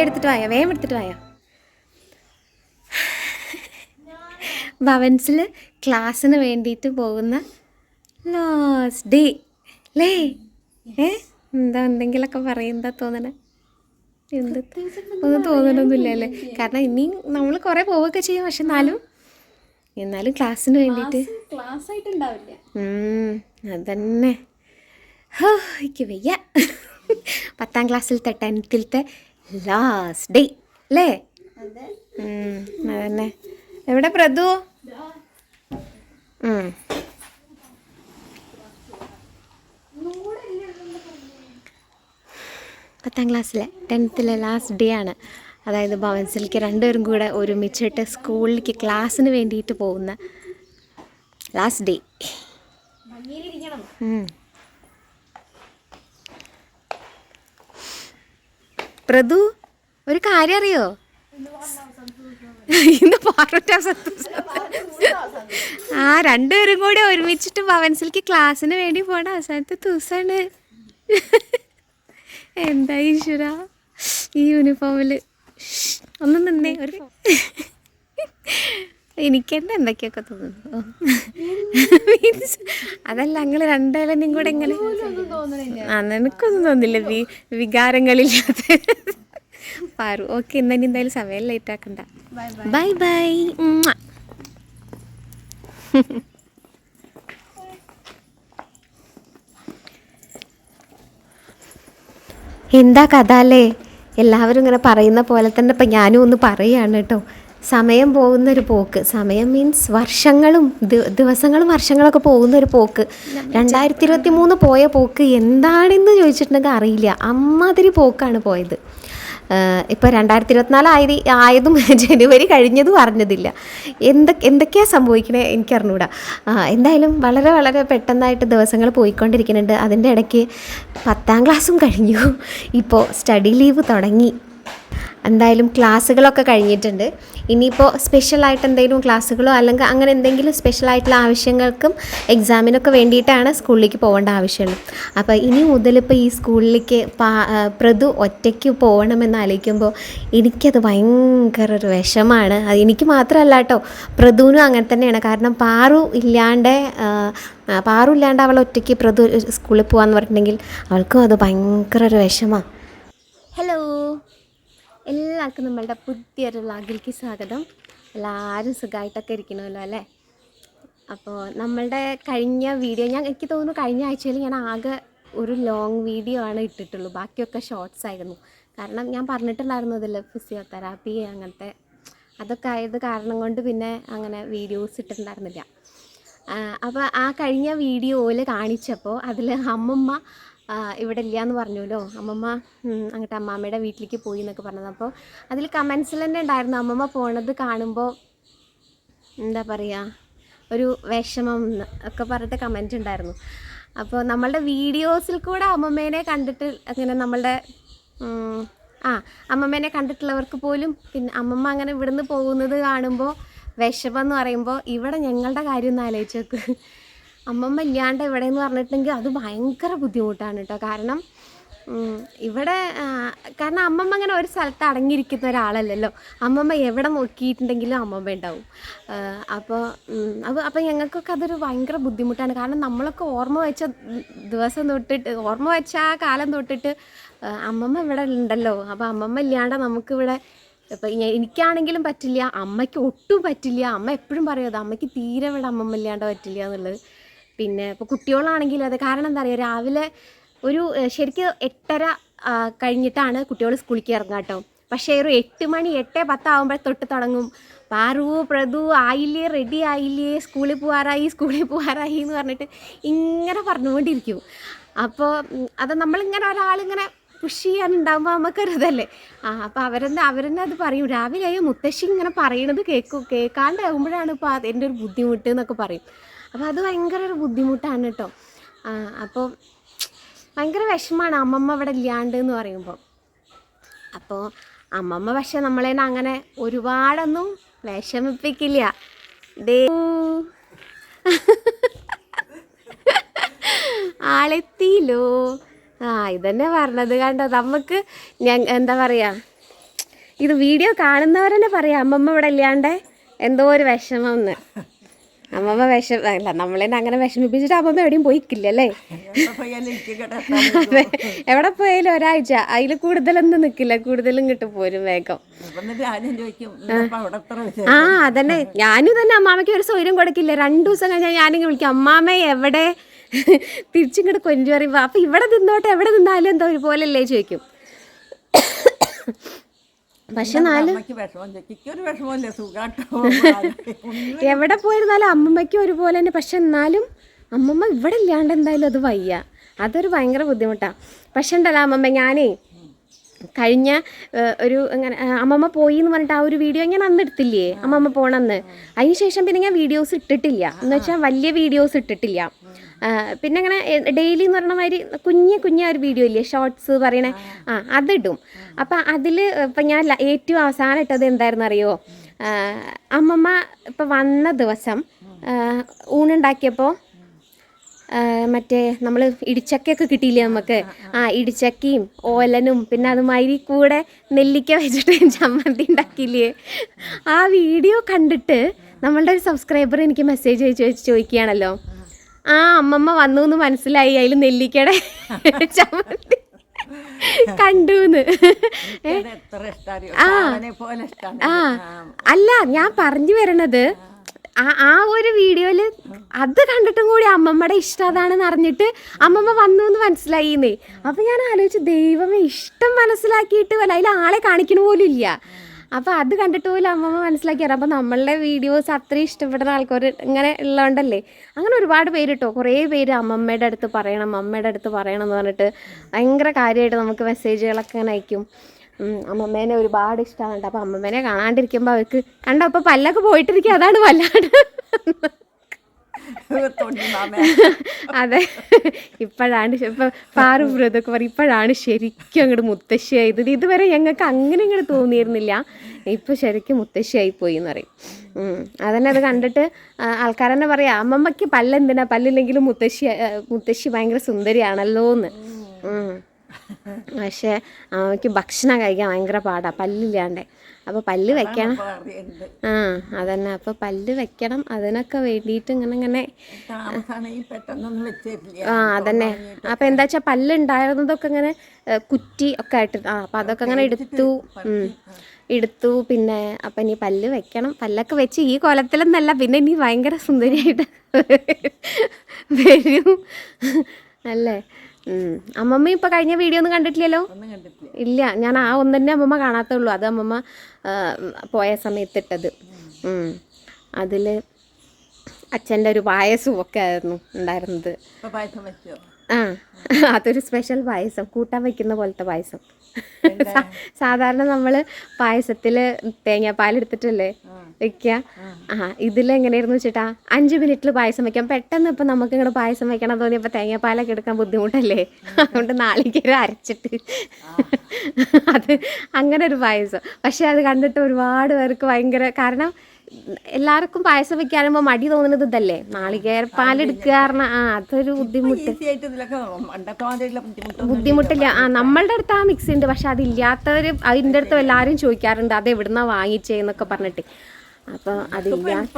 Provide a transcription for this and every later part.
ബില്ലെടുത്തിട്ട് വായ? വേഗം എടുത്തിട്ട് വായ? ഭവൻസിൽ ക്ലാസ്സിന് വേണ്ടിയിട്ട് പോകുന്ന ലാസ്റ്റ് ഡേ അല്ലേ ഏ? എന്താ എന്തെങ്കിലുമൊക്കെ പറയുന്നതാ തോന്നണേ? എന്ത് ഒന്നും തോന്നണമൊന്നുമില്ല അല്ലേ കാരണം ഇനിയും നമ്മൾ കുറേ പോവുകയൊക്കെ ചെയ്യും. പക്ഷെ എന്നാലും എന്നാലും ക്ലാസ്സിന് വേണ്ടിയിട്ട്. ക്ലാസ് ആയിട്ടുണ്ടാവില്ല അതന്നെ ഹോ എനിക്ക് വയ്യ. പത്താം ക്ലാസ്സിലത്തെ ടെൻത്തിലത്തെ ലാസ്റ്റ് ഡേ അല്ലേ? അതന്നെ. എവിടെ പ്രതു. പത്താം ക്ലാസ്സിലെ ടെൻത്തിലെ ലാസ്റ്റ് ഡേ ആണ്. അതായത് ഭവൻസിലേക്ക് രണ്ടുപേരും കൂടെ ഒരുമിച്ചിട്ട് സ്കൂളിലേക്ക് ക്ലാസ്സിന് വേണ്ടിയിട്ട് പോകുന്ന ലാസ്റ്റ് ഡേ പ്രതു ഒരു കാര്യം അറിയോ? ഇന്ന് പാറുറ്റാ ആ രണ്ടുപേരും കൂടി ഒരുമിച്ചിട്ട് ഭവൻസിലേക്ക് ക്ലാസ്സിന് വേണ്ടി പോണ അവസാനത്തെ ദിവസമാണ് എന്താ ഈശ്വര? ഈ യൂണിഫോമിൽ ഒന്ന് നിന്നേ ഒരു എനിക്കെന്നെ എന്തൊക്കെയൊക്കെ തോന്നുന്നു? മീൻസ് അതല്ല ഞങ്ങൾ രണ്ടുപേരും കൂടെ ഇങ്ങനെ ഒന്നും തോന്നണില്ല. ആ നിനക്കൊന്നും തോന്നില്ല. വികാരങ്ങളില്ലാത്ത പാറു. ഓക്കെ ഇന്നെ എന്തായാലും സമയം ലേറ്റ് ആക്കണ്ട. ബൈ ബൈ ബൈ ബൈ എന്താ കഥ അല്ലേ? എല്ലാവരും ഇങ്ങനെ പറയുന്ന പോലെ തന്നെ ഇപ്പം ഞാനും ഒന്ന് പറയുകയാണ് കേട്ടോ. സമയം പോകുന്നൊരു പോക്ക്. സമയം മീൻസ് വർഷങ്ങളും ദിവസങ്ങളും വർഷങ്ങളൊക്കെ പോകുന്ന ഒരു പോക്ക്. രണ്ടായിരത്തി ഇരുപത്തി മൂന്ന് പോയ പോക്ക് എന്താണെന്ന് ചോദിച്ചിട്ടുണ്ടെങ്കിൽ അറിയില്ല. അമ്മാതിരി പോക്കാണ് പോയത്. ഇപ്പോൾ രണ്ടായിരത്തി ഇരുപത്തിനാല് ആയത് ആയതും ജനുവരി കഴിഞ്ഞതും അറിഞ്ഞതില്ല. എന്തൊ എന്തൊക്കെയാണ് സംഭവിക്കണേ എനിക്കറിഞ്ഞൂടാ. ആ, എന്തായാലും വളരെ വളരെ പെട്ടെന്നായിട്ട് ദിവസങ്ങൾ പോയിക്കൊണ്ടിരിക്കുന്നുണ്ട്. അതിന്റെ ഇടയ്ക്ക് പത്താം ക്ലാസ്സും കഴിഞ്ഞു. ഇപ്പോൾ സ്റ്റഡി ലീവ് തുടങ്ങി. എന്തായാലും ക്ലാസ്സുകളൊക്കെ കഴിഞ്ഞിട്ടുണ്ട്. ഇനിയിപ്പോൾ സ്പെഷ്യലായിട്ട് എന്തെങ്കിലും ക്ലാസ്സുകളോ അല്ലെങ്കിൽ അങ്ങനെ എന്തെങ്കിലും സ്പെഷ്യലായിട്ടുള്ള ആവശ്യങ്ങൾക്കും എക്സാമിനൊക്കെ വേണ്ടിയിട്ടാണ് സ്കൂളിലേക്ക് പോകേണ്ട ആവശ്യമുള്ളൂ. അപ്പോൾ ഇനി മുതൽ ഇപ്പോൾ ഈ സ്കൂളിലേക്ക് പാ പ്രതു ഒറ്റയ്ക്ക് പോകണമെന്ന് ആലോചിക്കുമ്പോൾ എനിക്കത് ഭയങ്കര ഒരു വിഷമാണ്. അത് എനിക്ക് മാത്രമല്ല കേട്ടോ പ്രതുവിനും അങ്ങനെ തന്നെയാണ്. കാരണം പാറു ഇല്ലാണ്ട് പാറു ഇല്ലാണ്ട് അവൾ ഒറ്റയ്ക്ക് പ്രതു സ്കൂളിൽ പോകാമെന്ന് പറഞ്ഞിട്ടുണ്ടെങ്കിൽ അവൾക്കും അത് ഭയങ്കര ഒരു വിഷമാണ് ഹലോ എല്ലാവർക്കും നമ്മളുടെ പുതിയൊരു വ്ളാഗിലേക്ക് സ്വാഗതം. എല്ലാവരും സുഖമായിട്ടൊക്കെ ഇരിക്കണമല്ലോ അല്ലേ? അപ്പോൾ നമ്മളുടെ കഴിഞ്ഞ വീഡിയോ ഞാൻ എനിക്ക് തോന്നുന്നു കഴിഞ്ഞ ആഴ്ചയിൽ ഞാൻ ആകെ ഒരു ലോങ് വീഡിയോ ആണ് ഇട്ടിട്ടുള്ളൂ. ബാക്കിയൊക്കെ ഷോർട്സ് ആയിരുന്നു. കാരണം ഞാൻ പറഞ്ഞിട്ടുണ്ടായിരുന്നു അതിൽ ഫിസിയോതെറാപ്പി അങ്ങനത്തെ അതൊക്കെ ആയത് കാരണം കൊണ്ട് പിന്നെ അങ്ങനെ വീഡിയോസ് ഇട്ടിട്ടുണ്ടായിരുന്നില്ല. അപ്പോൾ ആ കഴിഞ്ഞ വീഡിയോയിൽ കാണിച്ചപ്പോൾ അതിൽ അമ്മമ്മ ഇവിടെ ഇല്ല എന്ന് പറഞ്ഞല്ലോ അമ്മമ്മ അങ്ങോട്ട് അമ്മാമ്മയുടെ വീട്ടിലേക്ക് പോയി എന്നൊക്കെ പറഞ്ഞത്. അപ്പോൾ അതിൽ കമൻസിൽ തന്നെ ഉണ്ടായിരുന്നു. അമ്മമ്മ പോണത് കാണുമ്പോൾ എന്താ പറയുക ഒരു വിഷമം ഒക്കെ പറഞ്ഞിട്ട് കമന്റ് ഉണ്ടായിരുന്നു. അപ്പോൾ നമ്മളുടെ വീഡിയോസിൽ കൂടെ അമ്മമ്മേനെ കണ്ടിട്ട് അങ്ങനെ നമ്മളുടെ ആ അമ്മമ്മേനെ കണ്ടിട്ടുള്ളവർക്ക് പോലും പിന്നെ അമ്മമ്മ അങ്ങനെ ഇവിടുന്ന് പോകുന്നത് കാണുമ്പോൾ വിഷമം എന്ന് പറയുമ്പോൾ ഇവിടെ ഞങ്ങളുടെ കാര്യം ഒന്ന് ആലോചിച്ച് നോക്ക്. അമ്മമ്മ ഇല്ലാണ്ട് ഇവിടെ എന്ന് പറഞ്ഞിട്ടുണ്ടെങ്കിൽ അത് ഭയങ്കര ബുദ്ധിമുട്ടാണ് കേട്ടോ കാരണം ഇവിടെ കാരണം അമ്മമ്മ അങ്ങനെ ഒരു സ്ഥലത്ത് അടങ്ങിയിരിക്കുന്ന ഒരാളല്ലല്ലോ. അമ്മമ്മ എവിടെ നോക്കിയിട്ടുണ്ടെങ്കിലും അമ്മമ്മ ഉണ്ടാവും. അപ്പോൾ അപ്പോൾ അപ്പോൾ ഞങ്ങൾക്കൊക്കെ അതൊരു ഭയങ്കര ബുദ്ധിമുട്ടാണ്. കാരണം നമ്മളൊക്കെ ഓർമ്മ വെച്ച ദിവസം തൊട്ടിട്ട് ഓർമ്മ വെച്ച ആ കാലം തൊട്ടിട്ട് അമ്മമ്മ ഇവിടെ ഉണ്ടല്ലോ. അപ്പോൾ അമ്മമ്മ ഇല്ലാണ്ട് നമുക്കിവിടെ ഇപ്പം എനിക്കാണെങ്കിലും പറ്റില്ല അമ്മയ്ക്ക് ഒട്ടും പറ്റില്ല. അമ്മ എപ്പോഴും പറയും അത് അമ്മയ്ക്ക് തീരെ ഇവിടെ അമ്മമ്മ ഇല്ലാണ്ട് പറ്റില്ല എന്നുള്ളത്. പിന്നെ ഇപ്പോൾ കുട്ടികളാണെങ്കിൽ അത് കാരണം എന്താ പറയുക രാവിലെ ഒരു ശരിക്കും എട്ടര കഴിഞ്ഞിട്ടാണ് കുട്ടികൾ സ്കൂളിലേക്ക് ഇറങ്ങുക കേട്ടോ. പക്ഷേ ഒരു എട്ട് മണി എട്ട് പത്താവുമ്പോൾ തൊട്ട് തുടങ്ങും. പാറു പ്രതു ആയില്ലേ റെഡി ആയില്ലേ സ്കൂളിൽ പോകാറായി സ്കൂളിൽ പോകാറായി എന്ന് പറഞ്ഞിട്ട് ഇങ്ങനെ പറഞ്ഞുകൊണ്ടിരിക്കും. അപ്പോൾ അത് നമ്മളിങ്ങനെ ഒരാളിങ്ങനെ പുഷ് ചെയ്യാനുണ്ടാകുമ്പോൾ നമുക്കൊരു ഇതല്ലേ? ആ അപ്പോൾ അവരെന്നെ അവരെന്നെ അത് പറയും. രാവിലെ മുത്തശ്ശി ഇങ്ങനെ പറയണത് കേൾക്കും കേൾക്കാണ്ടാകുമ്പോഴാണ് ഇപ്പോൾ എന്റെ ഒരു ബുദ്ധിമുട്ട് എന്നൊക്കെ പറയും. അപ്പോൾ അത് ഭയങ്കര ഒരു ബുദ്ധിമുട്ടാണ് കേട്ടോ. അപ്പോൾ ഭയങ്കര വിഷമമാണ് അമ്മമ്മ ഇവിടെ ഇല്ലാണ്ട് എന്ന് പറയുമ്പോൾ അപ്പോൾ അമ്മമ്മ പക്ഷെ നമ്മളെ അങ്ങനെ ഒരുപാടൊന്നും വിഷമിപ്പിക്കില്ല. ദേ. ആളെത്തിയില്ലോ. ആ ഇതന്നെ പറഞ്ഞത് കണ്ടോ? നമുക്ക് ഞാൻ എന്താ പറയുക ഇത് വീഡിയോ കാണുന്നവരെന്നെ പറയാം അമ്മമ്മ ഇവിടെ ഇല്ലാണ്ട്? എന്തോ ഒരു വിഷമം എന്ന്. അമ്മമ്മ വിഷം അല്ല നമ്മളെന്നെ അങ്ങനെ വിഷമിപ്പിച്ചിട്ട് അമ്മമ്മ എവിടെയും പോയിക്കില്ല അല്ലേ എവിടെ പോയാലും ഒരാഴ്ച. അതിൽ കൂടുതലൊന്നും നിക്കില്ല കൂടുതലും കിട്ടും പോരും വേഗം. അപ്പം എന്നിട്ട് ചോദിക്കും "ഇന്നിപ്പോ അവിടെ ആ അതന്നെ. ഞാനും തന്നെ അമ്മാമയ്ക്ക് ഒരു സൗകര്യം കൊടുക്കില്ല. രണ്ടു ദിവസം കഴിഞ്ഞാൽ ഞാനിങ്ങനെ വിളിക്കും. അമ്മാമ്മ എവിടെ? തിരിച്ചിങ്ങോട്ട് കൊഞ്ചു പറയുമ്പോൾ അപ്പൊ ഇവിടെ നിന്നോട്ടെ. എവിടെ നിന്നാലും എന്തോ ഒരുപോലല്ലേ ചോദിക്കും. പക്ഷെ നാല് എവിടെ പോയിരുന്നാലും അമ്മമ്മയ്ക്ക് ഒരുപോലെ തന്നെ. പക്ഷെ എന്നാലും അമ്മമ്മ ഇവിടെ ഇല്ലാണ്ട് എന്തായാലും അത് വയ്യ. അതൊരു ഭയങ്കര ബുദ്ധിമുട്ടാണ് പക്ഷെ ഉണ്ടല്ലോ അമ്മമ്മ ഞാനേ കഴിഞ്ഞ ഒരു അങ്ങനെ അമ്മമ്മ പോയി എന്ന് പറഞ്ഞിട്ട് ആ ഒരു വീഡിയോ ഞാൻ അന്ന് എടുത്തില്ലേ? അമ്മമ്മ പോണന്ന്. അതിന് ശേഷം പിന്നെ ഞാൻ വീഡിയോസ് ഇട്ടിട്ടില്ല. എന്ന് വെച്ചാൽ വലിയ വീഡിയോസ് ഇട്ടിട്ടില്ല. പിന്നെ അങ്ങനെ ഡെയിലി എന്ന് പറഞ്ഞ മാതിരി കുഞ്ഞു കുഞ്ഞ ഒരു വീഡിയോ ഇല്ലേ? ഷോർട്സ് പറയണേ. ആ. അതിടും. അപ്പം അതിൽ ഇപ്പം ഞാൻ ഏറ്റവും അവസാനം ഇട്ടത് എന്തായിരുന്നു അറിയോ അമ്മമ്മ ഇപ്പം വന്ന ദിവസം ഊണുണ്ടാക്കിയപ്പോൾ മറ്റേ നമ്മൾ ഇടിച്ചക്കയൊക്കെ കിട്ടിയില്ലേ നമുക്ക് ആ ഇടിച്ചക്കയും ഓലനും പിന്നെ അതുമാതിരി കൂടെ നെല്ലിക്ക വെച്ചിട്ട് ചമ്മന്തി ഉണ്ടാക്കിയില്ലേ? ആ വീഡിയോ കണ്ടിട്ട് നമ്മളുടെ ഒരു സബ്സ്ക്രൈബർ എനിക്ക് മെസ്സേജ് അയച്ച് ചോദിക്കുകയാണല്ലോ. ആ അമ്മമ്മ വന്നു എന്ന് മനസ്സിലായി. അതിൽ നെല്ലിക്കടെ ചമ്മന്തി. കണ്ടു ആ. ആ. അല്ല ഞാൻ പറഞ്ഞു വരണത് ആ ആ ഒരു വീഡിയോയിൽ അത് കണ്ടിട്ടും കൂടി അമ്മമ്മയുടെ ഇഷ്ടം അതാണെന്ന് അറിഞ്ഞിട്ട് അമ്മമ്മ വന്നു എന്ന് മനസ്സിലായിന്നേ. അപ്പൊ ഞാൻ ആലോചിച്ചു ദൈവമേ ഇഷ്ടം മനസ്സിലാക്കിയിട്ട് വല്ല അതിൽ ആളെ കാണിക്കണ പോലും ഇല്ല. അപ്പൊ അത് കണ്ടിട്ട് പോലും അമ്മമ്മ മനസ്സിലാക്കി തരാം അപ്പൊ നമ്മളുടെ വീഡിയോസ് അത്രയും ഇഷ്ടപ്പെടുന്ന ആൾക്കാർ ഇങ്ങനെ ഉള്ളതുകൊണ്ടല്ലേ? അങ്ങനെ ഒരുപാട് പേര് കേട്ടോ കുറേ പേര് അമ്മമ്മയുടെ അടുത്ത് പറയണം അമ്മയുടെ അടുത്ത് പറയണം എന്ന് പറഞ്ഞിട്ട് ഭയങ്കര കാര്യമായിട്ട് നമുക്ക് മെസ്സേജുകളൊക്കെ ഇങ്ങനെ അയക്കും. അമ്മമ്മേനെ ഒരുപാട് ഇഷ്ടമാണ് അപ്പം അമ്മമ്മേനെ കാണാണ്ടിരിക്കുമ്പോൾ അവർക്ക് കണ്ടോ അപ്പോൾ പല്ലൊക്കെ പോയിട്ടിരിക്കുക അതാണ് വല്ലാണ്ട് അതെ. ഇപ്പോഴാണ് ഇപ്പൊ പാറു ബ്രതൊക്കെ പറയും. ഇപ്പോഴാണ് ശരിക്കും അങ്ങോട്ട് മുത്തശ്ശിയായത്. ഇതുവരെ ഞങ്ങൾക്ക് അങ്ങനെ ഇങ്ങോട്ട് തോന്നിയിരുന്നില്ല. ഇപ്പൊ ശരിക്കും മുത്തശ്ശിയായി പോയി എന്ന് പറയും. ഉം. അതന്നെ അത് കണ്ടിട്ട് ആൾക്കാർ ആൾക്കാരെന്നെ പറയാം അമ്മമ്മയ്ക്ക് പല്ലെന്തിനാ? പല്ലില്ലെങ്കിലും മുത്തശ്ശി മുത്തശ്ശി ഭയങ്കര സുന്ദരിയാണല്ലോ എന്ന്. പക്ഷേ അമ്മയ്ക്ക് ഭക്ഷണം കഴിക്കാൻ ഭയങ്കര പാടാ. പല്ലില്ലാണ്ടേ. അപ്പോൾ പല്ല് വെക്കണം. ആ അതന്നെ. അപ്പോൾ പല്ല് വെക്കണം. അതിനൊക്കെ വേണ്ടിയിട്ട് ഇങ്ങനെ ഇങ്ങനെ ആ അതന്നെ. അപ്പോൾ എന്താ വെച്ചാൽ പല്ല് ഉണ്ടായിരുന്നതൊക്കെ ഇങ്ങനെ കുറ്റി ഒക്കെ ആയിട്ട് ആ അപ്പോൾ അതൊക്കെ അങ്ങനെ എടുത്തു. എടുത്തു. പിന്നെ അപ്പൊ ഇനി പല്ല് വെക്കണം. പല്ലൊക്കെ വെച്ച് ഈ കൊലത്തിലെന്നല്ല പിന്നെ ഇനി ഭയങ്കര സുന്ദരിയായിട്ട് വരും. അല്ലേ. അമ്മമ്മ ഇപ്പൊ കഴിഞ്ഞ വീഡിയോ ഒന്നും കണ്ടിട്ടില്ലല്ലോ? ഇല്ല ഞാൻ ആ ഒന്ന് തന്നെ അമ്മമ്മ കാണാത്തുള്ളൂ അത് അമ്മമ്മ പോയ സമയത്ത് ഇട്ടത് അതിൽ അച്ഛന്റെ ഒരു പായസവും ഒക്കെ ആയിരുന്നു ഉണ്ടായിരുന്നത്. ആ അതൊരു സ്പെഷ്യൽ പായസം. കൂട്ടാൻ വെക്കുന്ന പോലത്തെ പായസം. സാധാരണ നമ്മൾ പായസത്തിൽ തേങ്ങാപ്പാൽ എടുത്തിട്ടല്ലേ വെക്കുക ആ ഇതിൽ എങ്ങനെയായിരുന്നു വെച്ചിട്ടാ അഞ്ച് മിനിറ്റിൽ പായസം വെക്കാം. പെട്ടെന്ന് ഇപ്പം നമുക്ക് ഇങ്ങനെ പായസം വെക്കണം തോന്നിയപ്പോൾ തേങ്ങാപ്പാലൊക്കെ എടുക്കാൻ ബുദ്ധിമുട്ടല്ലേ? അതുകൊണ്ട് നാളികേരം അരച്ചിട്ട്. അത് അങ്ങനെ ഒരു പായസം. പക്ഷെ അത് കണ്ടിട്ട് ഒരുപാട് പേർക്ക് ഭയങ്കര കാരണം എല്ലാവർക്കും പായസം വെക്കാനുമ്പോൾ മടി തോന്നുന്നത് ഇതല്ലേ? നാളികേരപ്പാലെടുക്കുക കാരണം ആ അതൊരു ബുദ്ധിമുട്ട്. ബുദ്ധിമുട്ടില്ല. ആ നമ്മളുടെ അടുത്ത് ആ മിക്സി ഉണ്ട്. പക്ഷെ അതില്ലാത്തവർ അതിന്റെ അടുത്ത് എല്ലാവരും ചോദിക്കാറുണ്ട്. അത് എവിടുന്നാ വാങ്ങിച്ചേന്നൊക്കെ പറഞ്ഞിട്ട്. അപ്പൊ അതില്ലാത്ത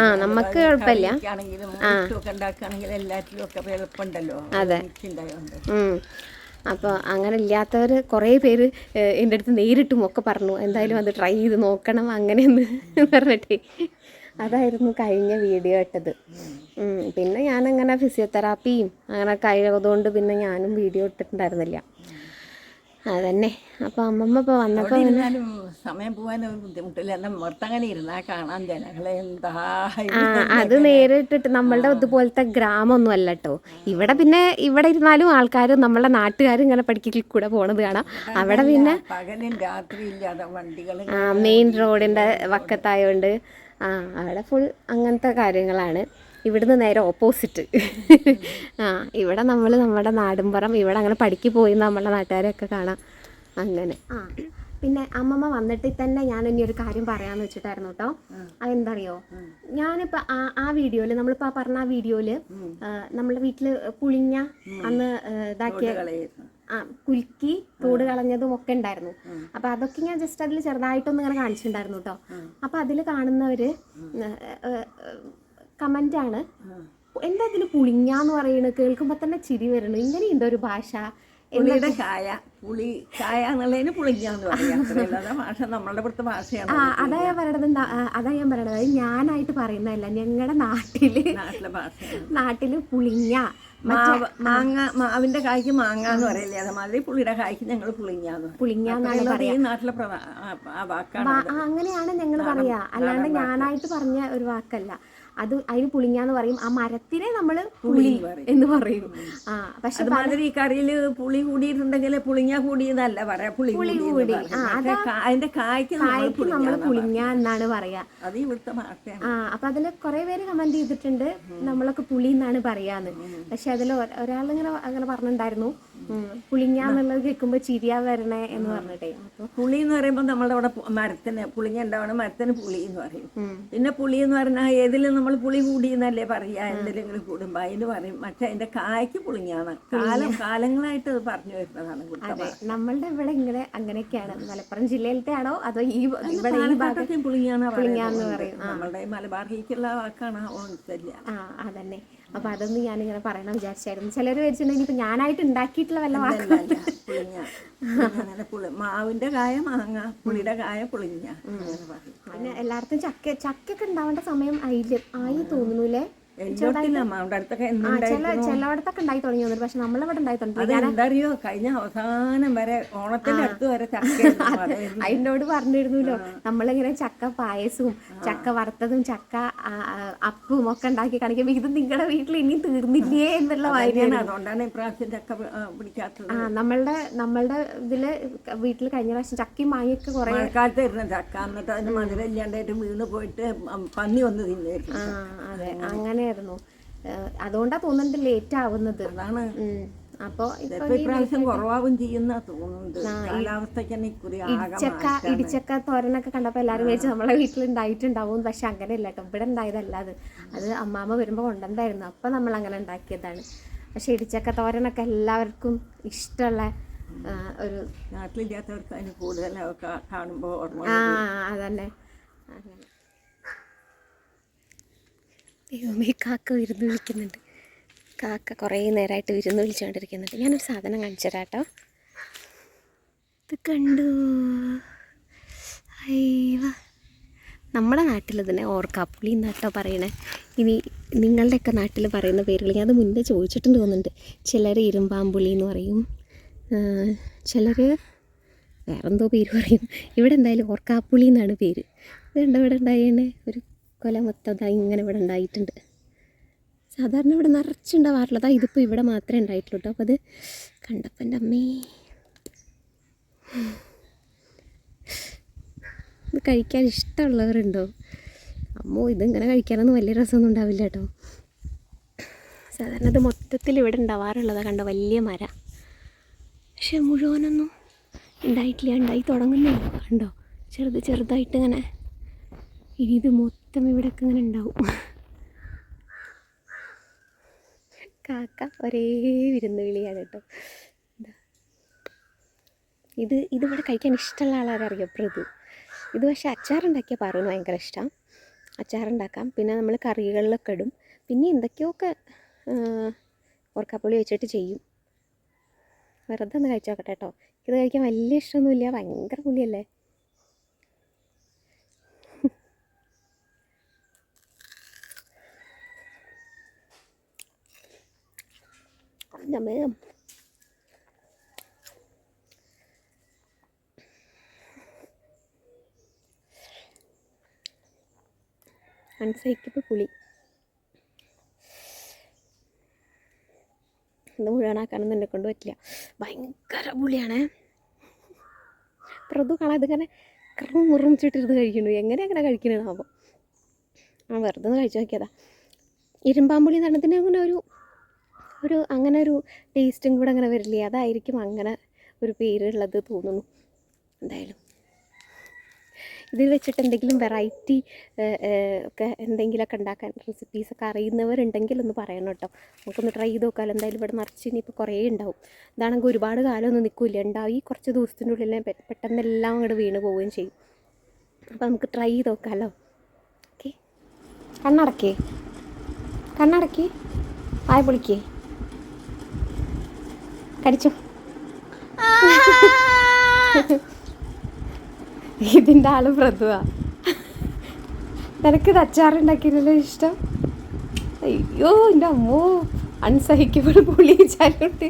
ആ നമുക്ക് കുഴപ്പമില്ല ആ. അതെ. ഉം. അപ്പോൾ അങ്ങനെ ഇല്ലാത്തവർ കുറേ പേര് എന്റെ അടുത്ത് നേരിട്ടും ഒക്കെ പറഞ്ഞു എന്തായാലും അത് ട്രൈ ചെയ്ത് നോക്കണം അങ്ങനെയെന്ന് പറഞ്ഞിട്ട് അതായിരുന്നു കഴിഞ്ഞ വീഡിയോ ഇട്ടത്. പിന്നെ ഞാനങ്ങനെ ഫിസിയോതെറാപ്പിയും അങ്ങനെ കഴിയതുകൊണ്ട് പിന്നെ ഞാനും വീഡിയോ ഇട്ടിട്ടുണ്ടായിരുന്നില്ല അതന്നെ. അപ്പൊ അമ്മമ്മ ഇപ്പൊ വന്നപ്പോ ഇരുന്നാലും സമയം പോവാൻ ബുദ്ധിമുട്ടില്ല. പുറത്തങ്ങനെ ഇരുന്നാൽ കാണാൻ ജനങ്ങളെ എന്താ ആ അത് നേരിട്ടിട്ട് നമ്മളുടെ ഇതുപോലത്തെ ഗ്രാമമൊന്നും അല്ല കേട്ടോ ഇവിടെ പിന്നെ ഇവിടെ ഇരുന്നാലും ആൾക്കാർ നമ്മളെ നാട്ടുകാരും ഇങ്ങനെ പഠിക്കൽ കൂടെ പോണത് കാണാം. അവിടെ പിന്നെ പകലും രാത്രി ഇല്ലാതെ വണ്ടികൾ ആ മെയിൻ റോഡിന്റെ വക്കത്തായോണ്ട്. ആ അവിടെ ഫുൾ അങ്ങനത്തെ കാര്യങ്ങളാണ്. ഇവിടുന്ന് നേരെ ഓപ്പോസിറ്റ് ആ ഇവിടെ നമ്മൾ നമ്മുടെ നാടുംപുറം ഇവിടെ അങ്ങനെ പഠിക്ക് പോയി നമ്മളെ നാട്ടുകാരെയൊക്കെ കാണാം. അങ്ങനെ. ആ പിന്നെ അമ്മമ്മ വന്നിട്ട് തന്നെ ഞാൻ ഇനി ഒരു കാര്യം പറയാന്ന് വെച്ചിട്ടായിരുന്നു കേട്ടോ അതെന്തറിയോ? ഞാനിപ്പോൾ ആ ആ വീഡിയോയിൽ നമ്മളിപ്പോൾ ആ പറഞ്ഞ ആ വീഡിയോയിൽ നമ്മുടെ വീട്ടിൽ പുളിഞ്ഞ അന്ന് ഇതാക്കിയ ആ കുലുക്കി തോട് കളഞ്ഞതും ഒക്കെ ഉണ്ടായിരുന്നു. അപ്പൊ അതൊക്കെ ഞാൻ ജസ്റ്റ് അതിൽ ചെറുതായിട്ടൊന്നും ഇങ്ങനെ കാണിച്ചിട്ടുണ്ടായിരുന്നു കേട്ടോ അപ്പൊ അതിൽ കാണുന്നവര് കമന്റ് ആണ് എന്താ ഇതിൽ പുളിങ്ങാന്ന് പറയുന്നത് കേൾക്കുമ്പോ തന്നെ ചിരി വരണു. ഇങ്ങനെയുണ്ടോ ഒരു ഭാഷ? പുളിയുടെ ചായ. പുളി ചായ എന്നുള്ളതിന് പുളിഞ്ഞാന്ന് പറയാം. അത്രയല്ലാതെ ഭാഷ നമ്മളുടെ ഇവിടുത്തെ ഭാഷയാണ്. അതാ ഞാൻ പറയണത് എന്താ- അതാ ഞാൻ പറയണത്. ഞാനായിട്ട് പറയുന്നതല്ല. ഞങ്ങളുടെ നാട്ടിൽ നാട്ടിലെ ഭാഷ നാട്ടിൽ പുളിങ്ങ. മാങ്ങ മാവിന്റെ കായ്ക്ക് മാങ്ങ എന്ന് പറയില്ലേ? അതേമാതിരി പുളിയുടെ കായ്ക്ക് ഞങ്ങൾ പുളിങ്ങാന്ന് പറയും. പുളിങ്ങ എന്നാണ് അത്രയുള്ളത് നാട്ടിലെ അങ്ങനെയാണ് ഞങ്ങൾ പറയാ. അല്ലാണ്ട് ഞാനായിട്ട് പറഞ്ഞ ഒരു വാക്കല്ല. അത് അതിന് പുളിങ്ങാന്ന് പറയും. ആ മരത്തിനെ നമ്മൾ പുളി എന്ന് പറയും. ആ പക്ഷെ മാതിരി ഈ കറിയിൽ പുളി കൂടിയിട്ടുണ്ടെങ്കിൽ പുളിങ്ങ കൂടിയതല്ല. പറയാ പുളി പുളി കൂടി. അതിന്റെ കായ്ക്ക് നമ്മൾ കായ്ക്ക് നമ്മൾ പുളിങ്ങ എന്നാണ് പറയാ. അത് ഇവിടുത്തെ ആ അപ്പൊ അതിൽ കുറെ പേര് കമന്റ് ചെയ്തിട്ടുണ്ട്. നമ്മളൊക്കെ പുളി എന്നാണ് പറയാന്ന്. പക്ഷെ അതിൽ ഒരാളിങ്ങനെ അങ്ങനെ പറഞ്ഞിട്ടുണ്ടായിരുന്നു. പുളിങ്ങ എന്നുള്ളത് കേൾക്കുമ്പോ ചിരിയാ വരണേ എന്ന് പറഞ്ഞിട്ടേ പുളി എന്ന് പറയുമ്പോൾ നമ്മളുടെ അവിടെ മരത്തിന് പുളിങ്ങ ഉണ്ടാവണം മരത്തിന് പുളി എന്ന് പറയും പിന്നെ പുളി എന്ന് പറഞ്ഞാൽ ഏതിലും നമ്മൾ പുളി കൂടി എന്നല്ലേ പറയാ? എന്തെങ്കിലും കൂടുമ്പോ അതിന് പറയും. പക്ഷെ അതിന്റെ കായ്ക്ക് പുളിങ്ങാണ് കാലം കാലങ്ങളായിട്ട് അത് പറഞ്ഞു വരുന്നതാണ് നമ്മളുടെ ഇവിടെ ഇങ്ങനെ അങ്ങനെയൊക്കെയാണ്. മലപ്പുറം ജില്ലയിലത്തെ ആണോ അതോ ഈ ഇവിടെ പുളിങ്ങാന്ന് പറയുന്നത്. നമ്മളുടെ മലബാറിലേക്കുള്ള വാക്കാണ് ആ അതന്നെ. അപ്പൊ ഞാൻ ഇങ്ങനെ പറയണം വിചാരിച്ചായിരുന്നു. ചിലർ വിചാരിച്ചിട്ടുണ്ടെങ്കിൽ ഇപ്പൊ ഞാനായിട്ട് ഉണ്ടാക്കിയിട്ടുള്ള വല്ല വാക്കും പുളിങ്ങ. മാവിന്റെ കായ മാങ്ങ. പുളിയുടെ കായ പുളിഞ്ഞ പിന്നെ എല്ലായിടത്തും ചക്ക ചക്കൊക്കെ ഉണ്ടാവേണ്ട സമയം ആയില്ല? ആയി തോന്നുന്നുല്ലേ എല്ലാത്തിലും ചിലയിടത്തൊക്കെ ഉണ്ടായി തുടങ്ങി തോന്നുന്നു. പക്ഷെ നമ്മളിവിടെ ഉണ്ടായി തുടങ്ങി. കഴിഞ്ഞ അവസാനം വരെ ഓണത്തിന്റെ അടുത്ത് വരെ ചക്ക അതിനോട് പറഞ്ഞിരുന്നല്ലോ. നമ്മളിങ്ങനെ ചക്ക പായസവും ചക്ക വറുത്തതും ചക്ക അപ്പും ഒക്കെ ഉണ്ടാക്കി കാണിക്കുമ്പോ ഇത് നിങ്ങളുടെ വീട്ടിൽ ഇനി തീർന്നില്ലേ എന്നുള്ള വാര്യാണ് അതുകൊണ്ടാണ് ഇപ്രാവശ്യം ചക്ക പിടിക്കാത്തത്. ആ നമ്മളുടെ നമ്മളുടെ ഇതിൽ വീട്ടിൽ കഴിഞ്ഞ പ്രാവശ്യം ചക്കയും മാങ്ങയൊക്കെ കുറെ മഴക്കാലത്ത് ഇരുന്ന ചക്ക എന്നിട്ട് അതിന് മധുരം ഇല്ലാണ്ടായിട്ട് വീണ് പോയിട്ട് പന്നി വന്ന് ആ അതെ. അങ്ങനെയായിരുന്നു ഏഹ്, അതുകൊണ്ടാ തോന്നുന്നുണ്ട് ലേറ്റ് ആവുന്നത് അതാണ്. ഉം. അപ്പൊ ഇപ്പൊ ഇപ്പൊ ഇപ്രാവശ്യം കുറവാവും ചെയ്യുന്ന തോന്നുന്നുണ്ട്. കാലാവസ്ഥയ്ക്ക് തന്നെ ഇക്കുറി ആകെ ഇടിച്ചക്ക ഇടിച്ചക്ക തോരനൊക്കെ കണ്ടപ്പോൾ എല്ലാവരും വിചാരിച്ചു നമ്മളെ വീട്ടിൽ ഉണ്ടായിട്ടുണ്ടാവും പക്ഷെ അങ്ങനെയല്ല. കേട്ടോ ഇവിടെ ഉണ്ടായതല്ല അത് അത് അമ്മാമ്മ വരുമ്പോൾ കൊണ്ടുവന്നായിരുന്നു. അപ്പം നമ്മൾ അങ്ങനെ ഉണ്ടാക്കിയതാണ്. പക്ഷെ ഇടിച്ചക്ക തോരനൊക്കെ എല്ലാവർക്കും ഇഷ്ടമുള്ള ഒരു നാട്ടിലില്ലാത്തവർക്ക് അതിന് കൂടുതൽ കാണുമ്പോൾ ആ അതന്നെ. അങ്ങനെ. ദൈവമേ കാക്ക വിരുന്ന് വിളിക്കുന്നുണ്ട്. കാക്ക കുറേ നേരമായിട്ട് വിരുന്ന് വിളിച്ചുകൊണ്ടിരിക്കുന്നുണ്ട്. ഞാനൊരു സാധനം കാണിച്ചു തരാം കേട്ടോ ഇത് കണ്ടു? അയ്യവ. നമ്മുടെ നാട്ടിൽ ഇതിനെ ഓർക്കാപ്പുളി എന്നാട്ടോ പറയണേ. ഇനി നിങ്ങളുടെയൊക്കെ നാട്ടിൽ പറയുന്ന പേരുകൾ ഞാൻ അത് മുന്നേ ചോദിച്ചിട്ടുണ്ട് തോന്നുന്നുണ്ട്. ചിലർ ഇരുമ്പാമ്പുളി എന്ന് പറയും. ചിലർ വേറെന്തോ പേര് പറയും. ഇവിടെ എന്തായാലും ഓർക്കാപ്പുളി എന്നാണ് പേര്. ഇത് കണ്ടോ ഇവിടെ ഉണ്ടായേണേ ഒരു കൊല മൊത്തം ഇങ്ങനെ ഇവിടെ ഉണ്ടായിട്ടുണ്ട്. സാധാരണ ഇവിടെ നിറച്ചുണ്ടാവാറുള്ളതാ അതാ ഇതിപ്പോൾ ഇവിടെ മാത്രമേ ഉണ്ടായിട്ടുള്ളൂ കേട്ടോ അപ്പോൾ അത് കണ്ടപ്പോൾ എന്റെ അമ്മേ. ഇത് കഴിക്കാൻ ഇഷ്ടമുള്ളവരുണ്ടോ? അമ്മോ ഇതിങ്ങനെ കഴിക്കാനൊന്നും വലിയ രസമൊന്നും ഉണ്ടാവില്ല കേട്ടോ സാധാരണ ഇത് മൊത്തത്തിൽ ഇവിടെ ഉണ്ടാവാറുള്ളതാണ് കണ്ടോ? വലിയ മര. പക്ഷെ മുഴുവനൊന്നും ഉണ്ടായിട്ടില്ല. ഉണ്ടായി തുടങ്ങുന്നേ കണ്ടോ? ചെറുത് ചെറുതായിട്ട് ഇങ്ങനെ. ഇനി ഇത് മൊത്തം ഇവിടെയൊക്കെ ഇങ്ങനെ ഉണ്ടാവും. കാക്ക ഒരേ വിരുന്ന് വിളിയാണ് കേട്ടോ. ഇത് ഇതിവിടെ കഴിക്കാൻ ഇഷ്ടമുള്ള ആളാരറിയോ? പ്രതു ഇത് പക്ഷേ അച്ചാറുണ്ടാക്കിയ പാറുവിന് ഭയങ്കര ഇഷ്ടമാണ് അച്ചാറുണ്ടാക്കാം. പിന്നെ നമ്മൾ കറികളിലൊക്കെ ഇടും. പിന്നെ എന്തൊക്കെയൊക്കെ ഓർക്കാപ്പുളി വെച്ചിട്ട് ചെയ്യും. വെറുതെ ഒന്ന് കഴിച്ചു നോക്കട്ടെ കേട്ടോ. ഇത് കഴിക്കാൻ വലിയ ഇഷ്ടമൊന്നുമില്ല. ഭയങ്കര പുളിയല്ലേ? നമ്മ അൺസൈക്കിൾ പുളി ഇത് മുഴുവനാക്കാനൊന്നും എന്നെ കൊണ്ട് പറ്റില്ല ഭയങ്കര പുളിയാണേ പ്രതു കാണാൻ ഇതിങ്ങനെ കറും മുറിച്ചിട്ടിരുന്ന് കഴിക്കണു എങ്ങനെ അങ്ങനെ കഴിക്കണതാവുമ്പോൾ ആ വെറുതെ ഒന്ന് കഴിച്ചു നോക്കിയതാ ഇരുമ്പാമ്പുളി നടത്തിന് അങ്ങനെ ഒരു ഒരു അങ്ങനെ ഒരു ടേസ്റ്റും കൂടെ അങ്ങനെ വരില്ലേ? അതായിരിക്കും അങ്ങനെ ഒരു പേരുള്ളത് തോന്നുന്നു. എന്തായാലും. ഇതിൽ വെച്ചിട്ട് എന്തെങ്കിലും വെറൈറ്റി ഒക്കെ എന്തെങ്കിലുമൊക്കെ ഉണ്ടാക്കാൻ റെസിപ്പീസൊക്കെ അറിയുന്നവരുണ്ടെങ്കിൽ ഒന്ന് പറയണം കേട്ടോ. നമുക്കൊന്ന് ട്രൈ ചെയ്ത് നോക്കാമല്ലോ എന്തായാലും ഇവിടെ നിറച്ച് ഇനിയിപ്പോൾ കുറേ ഉണ്ടാവും. ഇതാണെങ്കിൽ ഒരുപാട് കാലമൊന്നും നിൽക്കില്ല. ഉണ്ടാവും. ഈ കുറച്ച് ദിവസത്തിന്റെ ഉള്ളിൽ പെട്ടെന്ന് എല്ലാം അങ്ങോട്ട് വീണ് പോവുകയും ചെയ്യും. അപ്പോൾ നമുക്ക് ട്രൈ ചെയ്ത് നോക്കാമല്ലോ ഓക്കെ. കണ്ണടക്കേ. കണ്ണടക്കി. വായ പൊളിക്കേ. കടിച്ചോ. ഇതിന്റെ ആൾ പ്രതുവാ നിനക്ക് ഇത് അച്ചാറുണ്ടാക്കിയല്ലോ ഇഷ്ടം? അയ്യോ എന്റെ അമ്മോ. അൺസഹിക്കബിൾ പുളി ചാലോട്ട്.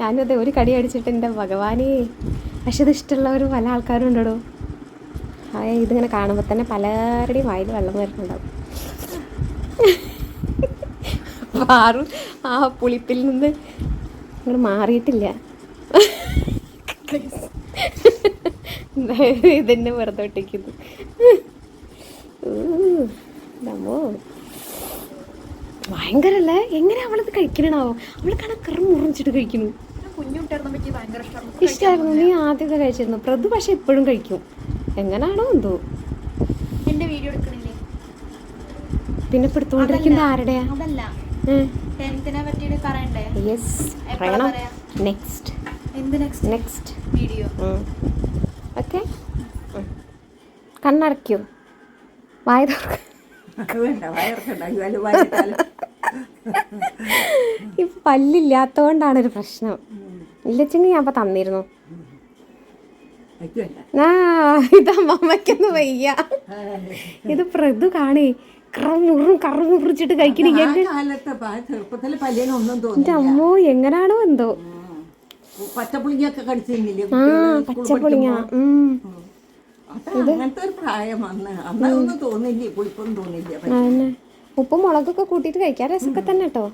ഞാനത് ഒരു കടി അടിച്ചിട്ട് എന്റെ ഭഗവാനേ. പക്ഷെ ഇത് ഇഷ്ടമുള്ളവർ പല ആൾക്കാരും ഉണ്ടോ ആ ഇതിങ്ങനെ കാണുമ്പോൾ തന്നെ പലരുടെയും വായിൽ വെള്ളം വരുന്നുണ്ടാവും. പാറു ആ പുളിപ്പിൽ നിന്ന് അങ്ങോട്ട് മാറിയിട്ടില്ല. ഇതന്നെ വെറുതെ ഒട്ടിക്കുന്നു. നമ്മോ ഭയങ്കരല്ലേ? എങ്ങനെ അവളത് കഴിക്കണാവോ അവൾ കണക്കറ മുറിച്ചിട്ട് കഴിക്കുന്നു. ഇഷ്ടമായിരുന്നു നീ ആദ്യമൊക്കെ കഴിച്ചിരുന്നു. പ്രതു പക്ഷെ എപ്പോഴും കഴിക്കും. എങ്ങനാണോ എന്തോ. എന്റെ വീഡിയോ എടുക്കണില്ലേ? പിന്നെ ഇപ്പൊ എടുത്തുകൊണ്ടിരിക്കുന്നത് ആരുടെയാ? ടെൻത്തിനെ പറ്റിയിട്ട് പറയണ്ടേ? യെസ് പറയണം. നെക്സ്റ്റ് എന്ത് നെക്സ്റ്റ് നെക്സ്റ്റ് വീഡിയോ ഓക്കെ കണ്ണടയ്ക്കോ. വായ ഇപ്പൊ പല്ലില്ലാത്തോണ്ടാണ് ഒരു പ്രശ്നം. ഇല്ലച്ചെങ്കിൽ ഞാൻ അപ്പൊ തന്നിരുന്നു. ആ ഇത് അമ്മമ്മയ്ക്കൊന്നും വയ്യ. ഇത് പ്രതു കാണേ. കറമുറും എന്റെ തോന്നില്ല അമ്മോ എങ്ങനാണോ എന്തോ. പച്ചപ്പുളിങ്ങൊക്കെ കടിച്ചിരുന്നില്ലേ ആ കുട്ടികൾ സ്കൂളിൽ പച്ചപ്പൊളിങ്ങ. അങ്ങനത്തെ ഒരു പ്രായം അന്നൊന്നും തോന്നില്ല പുളിപ്പൊന്നും തോന്നില്ല ഉപ്പും മുളകൊക്കെ കൂട്ടിയിട്ട് കഴിക്കാൻ രസമൊക്കെ തന്നെ കേട്ടോ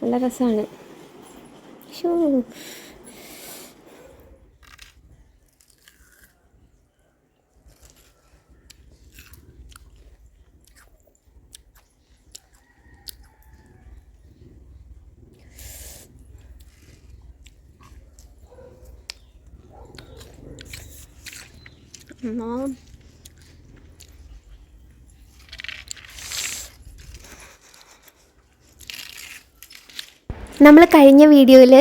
നല്ല രസമാണ് ഷോ Mom. നമ്മൾ കഴിഞ്ഞ വീഡിയോയിൽ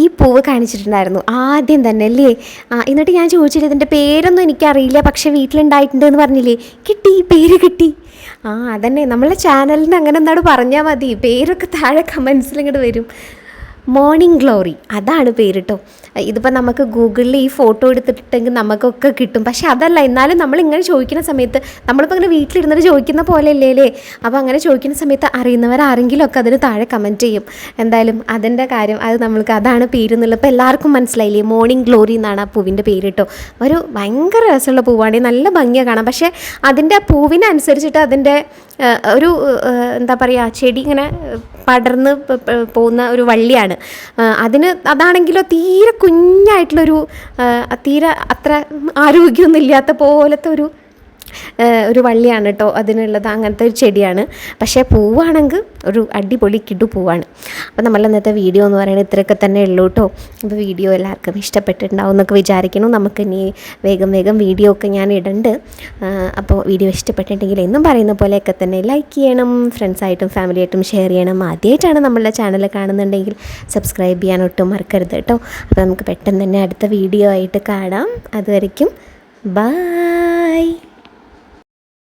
ഈ പൂവ് കാണിച്ചിട്ടുണ്ടായിരുന്നു. ആദ്യം തന്നെ അല്ലേ? എന്നിട്ട് ഞാൻ ചോദിച്ചില്ല ഇതിന്റെ പേരൊന്നും എനിക്കറിയില്ല പക്ഷേ വീട്ടിലുണ്ടായിട്ടുണ്ട് എന്ന് പറഞ്ഞില്ലേ? കിട്ടി പേര് കിട്ടി. ആ അതന്നെ. നമ്മളെ ചാനലിന് അങ്ങനെ എന്നാട് പറഞ്ഞാൽ മതി. പേരൊക്കെ താഴെ കമൻസിൽ ഇങ്ങോട്ട് വരും. മോർണിംഗ് ഗ്ലോറി അതാണ് പേര് ഇതിപ്പോൾ നമുക്ക് ഗൂഗിളിൽ ഈ ഫോട്ടോ എടുത്തിട്ടുണ്ടെങ്കിൽ നമുക്കൊക്കെ കിട്ടും. പക്ഷെ അതല്ല എന്നാലും നമ്മൾ ഇങ്ങനെ ചോദിക്കുന്ന സമയത്ത് നമ്മളിപ്പോൾ ഇങ്ങനെ വീട്ടിലിരുന്നിട്ട് ചോദിക്കുന്ന പോലെ അല്ലേ? അപ്പോൾ അങ്ങനെ ചോദിക്കുന്ന സമയത്ത് അറിയുന്നവരാരെങ്കിലും ഒക്കെ അതിന് താഴെ കമന്റ് ചെയ്യും. എന്തായാലും അതിന്റെ കാര്യം അത് നമ്മൾക്ക് അതാണ് പേര് എന്നുള്ളത് ഇപ്പോൾ എല്ലാവർക്കും മനസ്സിലായില്ലേ? മോർണിംഗ് ഗ്ലോറി എന്നാണ് ആ പൂവിന്റെ പേര് കേട്ടോ. ഒരു ഭയങ്കര രസമുള്ള പൂവാണ്. നല്ല ഭംഗിയാണ് കാണാം പക്ഷേ അതിന്റെ ആ പൂവിനനുസരിച്ചിട്ട് അതിന്റെ ഒരു എന്താ പറയുക ചെടി ഇങ്ങനെ പടർന്ന് പോകുന്ന ഒരു വള്ളിയാണ്. ആ, അതിന് അതാണെങ്കിലോ തീരെ കുഞ്ഞായിട്ടുള്ളൊരു തീരെ അത്ര ആരോഗ്യമൊന്നും ഇല്ലാത്ത പോലത്തെ ഒരു ഒരു വള്ളിയാണ് കേട്ടോ അതിനുള്ളത് അങ്ങനത്തെ ഒരു ചെടിയാണ്. പക്ഷേ പൂവാണെങ്കിൽ ഒരു അടിപൊളി കിടു പൂവാണ്. അപ്പോൾ നമ്മൾ ഇന്നത്തെ വീഡിയോ എന്ന് പറയുന്നത് ഇത്രയൊക്കെ തന്നെ ഉള്ളൂ കേട്ടോ അപ്പോൾ വീഡിയോ എല്ലാവർക്കും ഇഷ്ടപ്പെട്ടിട്ടുണ്ടാവും എന്നൊക്കെ വിചാരിക്കുന്നു. നമുക്ക് ഇനി വേഗം വേഗം വീഡിയോ ഒക്കെ ഞാൻ ഇടണ്ട്. അപ്പോൾ വീഡിയോ ഇഷ്ടപ്പെട്ടിട്ടുണ്ടെങ്കിൽ എന്നും പറയുന്ന പോലെയൊക്കെ തന്നെ ലൈക്ക് ചെയ്യണം ഫ്രണ്ട്സായിട്ടും ഫാമിലിയായിട്ടും ഷെയർ ചെയ്യണം. ആദ്യമായിട്ടാണ് നമ്മളുടെ ചാനൽ കാണുന്നുണ്ടെങ്കിൽ സബ്സ്ക്രൈബ് ചെയ്യാൻ ഒട്ടും മറക്കരുത് കേട്ടോ അപ്പോൾ നമുക്ക് പെട്ടെന്ന് തന്നെ അടുത്ത വീഡിയോ ആയിട്ട് കാണാം. അതുവരയ്ക്കും ബായ്